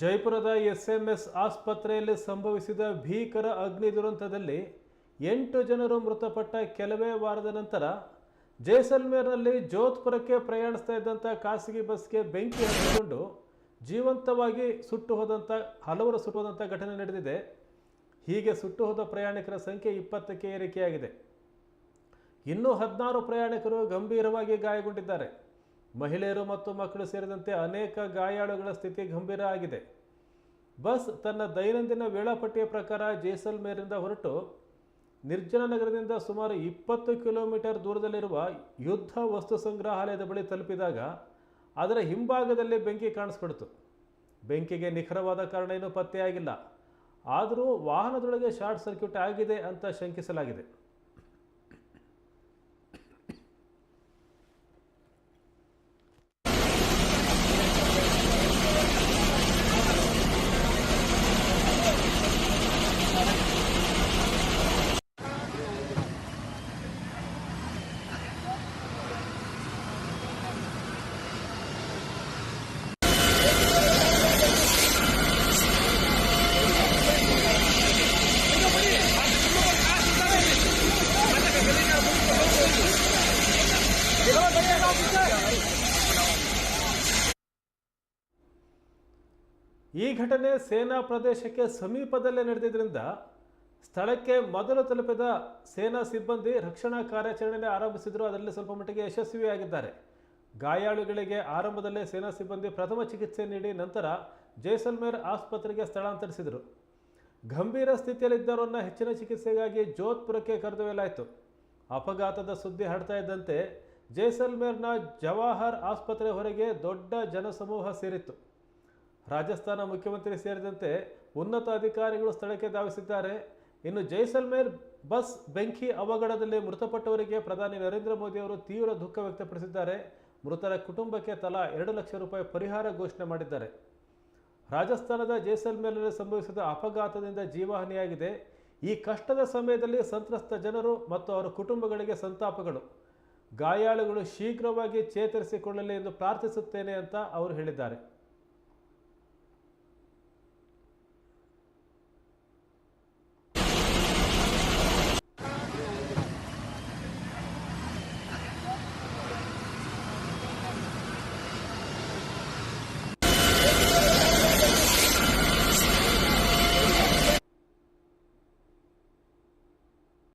ಜೈಪುರದ SMS ಆಸ್ಪತ್ರೆಯಲ್ಲಿ ಸಂಭವಿಸಿದ ಭೀಕರ ಅಗ್ನಿ ದುರಂತದಲ್ಲಿ ಎಂಟು ಜನರು ಮೃತಪಟ್ಟ ಕೆಲವೇ ವಾರದ ನಂತರ ಜೈಸಲ್ಮೇರ್ನಲ್ಲಿ ಜೋಧ್ಪುರಕ್ಕೆ ಪ್ರಯಾಣಿಸ್ತಾ ಇದ್ದಂಥ ಖಾಸಗಿ ಬಸ್ಗೆ ಬೆಂಕಿ ಹಚ್ಚಿಕೊಂಡು ಜೀವಂತವಾಗಿ ಸುಟ್ಟು ಹೋದಂಥ, ಹಲವರು ಸುಟ್ಟು ಹೋದಂಥ ಘಟನೆ ನಡೆದಿದೆ. ಹೀಗೆ ಸುಟ್ಟು ಹೋದ ಪ್ರಯಾಣಿಕರ ಸಂಖ್ಯೆ ಇಪ್ಪತ್ತಕ್ಕೆ ಏರಿಕೆಯಾಗಿದೆ. ಇನ್ನೂ ಹದಿನಾರು ಪ್ರಯಾಣಿಕರು ಗಂಭೀರವಾಗಿ ಗಾಯಗೊಂಡಿದ್ದಾರೆ. ಮಹಿಳೆಯರು ಮತ್ತು ಮಕ್ಕಳು ಸೇರಿದಂತೆ ಅನೇಕ ಗಾಯಾಳುಗಳ ಸ್ಥಿತಿ ಗಂಭೀರ ಆಗಿದೆ. ಬಸ್ ತನ್ನ ದೈನಂದಿನ ವೇಳಾಪಟ್ಟಿಯ ಪ್ರಕಾರ ಜೈಸಲ್ಮೇರಿಂದ ಹೊರಟು ನಿರ್ಜನ ನಗರದಿಂದ ಸುಮಾರು ಇಪ್ಪತ್ತು ಕಿಲೋಮೀಟರ್ ದೂರದಲ್ಲಿರುವ ಯುದ್ಧ ವಸ್ತು ಸಂಗ್ರಹಾಲಯದ ಬಳಿ ತಲುಪಿದಾಗ ಅದರ ಹಿಂಭಾಗದಲ್ಲಿ ಬೆಂಕಿ ಕಾಣಿಸ್ಬಿಡ್ತು ಬೆಂಕಿಗೆ ನಿಖರವಾದ ಕಾರಣ ಏನೂ ಪತ್ತೆಯಾಗಿಲ್ಲ. ಆದರೂ ವಾಹನದೊಳಗೆ ಶಾರ್ಟ್ ಸರ್ಕ್ಯೂಟ್ ಆಗಿದೆ ಅಂತ ಶಂಕಿಸಲಾಗಿದೆ. ಈ ಘಟನೆ ಸೇನಾ ಪ್ರದೇಶಕ್ಕೆ ಸಮೀಪದಲ್ಲೇ ನಡೆದಿದ್ದರಿಂದ ಸ್ಥಳಕ್ಕೆ ಮೊದಲು ತಲುಪಿದ ಸೇನಾ ಸಿಬ್ಬಂದಿ ರಕ್ಷಣಾ ಕಾರ್ಯಾಚರಣೆ ಆರಂಭಿಸಿದ್ರು. ಅದರಲ್ಲಿ ಸ್ವಲ್ಪ ಮಟ್ಟಿಗೆ ಯಶಸ್ವಿಯಾಗಿದ್ದಾರೆ. ಗಾಯಾಳುಗಳಿಗೆ ಆರಂಭದಲ್ಲೇ ಸೇನಾ ಸಿಬ್ಬಂದಿ ಪ್ರಥಮ ಚಿಕಿತ್ಸೆ ನೀಡಿ ನಂತರ ಜೈಸಲ್ಮೇರ್ ಆಸ್ಪತ್ರೆಗೆ ಸ್ಥಳಾಂತರಿಸಿದರು. ಗಂಭೀರ ಸ್ಥಿತಿಯಲ್ಲಿದ್ದವರನ್ನು ಹೆಚ್ಚಿನ ಚಿಕಿತ್ಸೆಗಾಗಿ ಜೋಧ್ಪುರಕ್ಕೆ ಕರೆದೊಯ್ಯಲಾಯಿತು. ಅಪಘಾತದ ಸುದ್ದಿ ಹರಡ್ತಾ ಇದ್ದಂತೆ ಜೈಸಲ್ಮೇರ್ನ ಜವಾಹರ್ ಆಸ್ಪತ್ರೆ ಹೊರಗೆ ದೊಡ್ಡ ಜನಸಮೂಹ ಸೇರಿತ್ತು. ರಾಜಸ್ಥಾನ ಮುಖ್ಯಮಂತ್ರಿ ಸೇರಿದಂತೆ ಉನ್ನತ ಅಧಿಕಾರಿಗಳು ಸ್ಥಳಕ್ಕೆ ಧಾವಿಸಿದ್ದಾರೆ. ಇನ್ನು ಜೈಸಲ್ಮೇರ್ ಬಸ್ ಬೆಂಕಿ ಅವಘಡದಲ್ಲಿ ಮೃತಪಟ್ಟವರಿಗೆ ಪ್ರಧಾನಿ ನರೇಂದ್ರ ಮೋದಿ ಅವರು ತೀವ್ರ ದುಃಖ ವ್ಯಕ್ತಪಡಿಸಿದ್ದಾರೆ. ಮೃತರ ಕುಟುಂಬಕ್ಕೆ ತಲಾ ಎರಡು ಲಕ್ಷ ರೂಪಾಯಿ ಪರಿಹಾರ ಘೋಷಣೆ ಮಾಡಿದ್ದಾರೆ. ರಾಜಸ್ಥಾನದ ಜೈಸಲ್ಮೇರ್ನಲ್ಲಿ ಸಂಭವಿಸಿದ ಅಪಘಾತದಿಂದ ಜೀವಹಾನಿಯಾಗಿದೆ. ಈ ಕಷ್ಟದ ಸಮಯದಲ್ಲಿ ಸಂತ್ರಸ್ತ ಜನರು ಮತ್ತು ಅವರ ಕುಟುಂಬಗಳಿಗೆ ಸಂತಾಪಗಳು. ಗಾಯಾಳುಗಳು ಶೀಘ್ರವಾಗಿ ಚೇತರಿಸಿಕೊಳ್ಳಲಿ ಎಂದು ಪ್ರಾರ್ಥಿಸುತ್ತೇನೆ ಅಂತ ಅವರು ಹೇಳಿದ್ದಾರೆ.